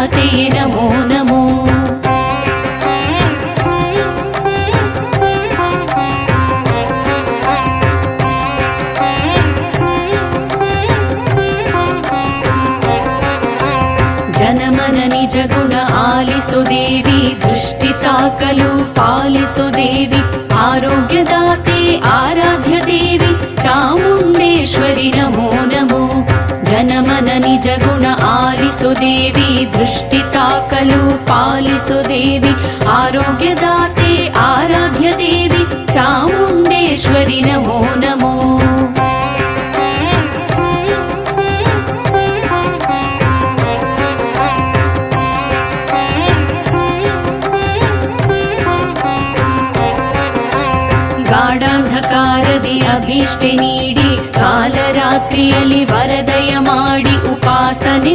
ఆరోగ్యదాతే నమో నమో ಜನಮನ ನಿಜ ಗುಣ ಆಲಿಸು ದೇವಿ ದೃಷ್ಟಿ ತಾಕಲು ಪಾಲಿಸು ದೇವಿ ಆರೋಗ್ಯದಾತೆ ಆರಾಧ್ಯ ದೇವಿ ಚಾಮುಂಡೇಶ್ವರಿ ನಮೋ ನಮೋ ಜನಮನ ನಿಜ ಗುಣ ಆಲಿಸು ದೇವಿ ದೃಷ್ಟಿ ತಾಕಲು ಪಾಲಿಸು ದೇವಿ ಆರೋಗ್ಯದಾತೆ ಆರಾಧ್ಯ ದೇವಿ ಚಾಮುಂಡೇಶ್ವರಿ ನಮೋ ಗಾಢಾಂಧಕಾರದಿ ಅಭೀಷ್ಟೆ ನೀಡಿ ಕಾಲರಾತ್ರಿಯಲ್ಲಿ ವರದಯ ಮಾಡಿ ಉಪಾಸನೆ